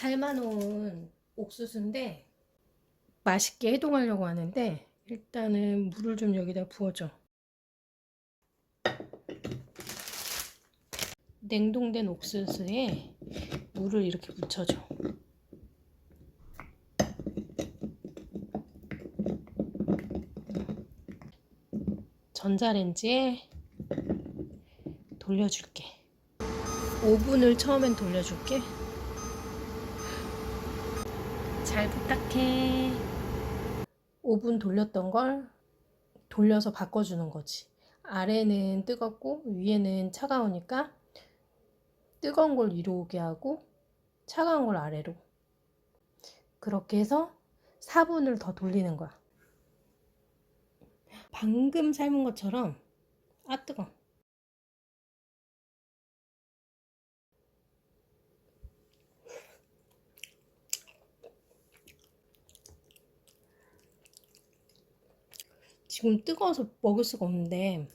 삶아놓은 옥수수인데 맛있게 해동하려고 하는데 일단은 물을 좀 여기다 부어줘. 냉동된 옥수수에 물을 이렇게 묻혀줘. 전자레인지에 돌려줄게. 5분을 처음엔 돌려줄게. 잘 부탁해. 5분 돌렸던 걸 돌려서 바꿔주는 거지. 아래는 뜨겁고 위에는 차가우니까 뜨거운 걸 위로 오게 하고 차가운 걸 아래로. 그렇게 해서 4분을 더 돌리는 거야. 방금 삶은 것처럼 아 뜨거. 지금 뜨거워서 먹을 수가 없는데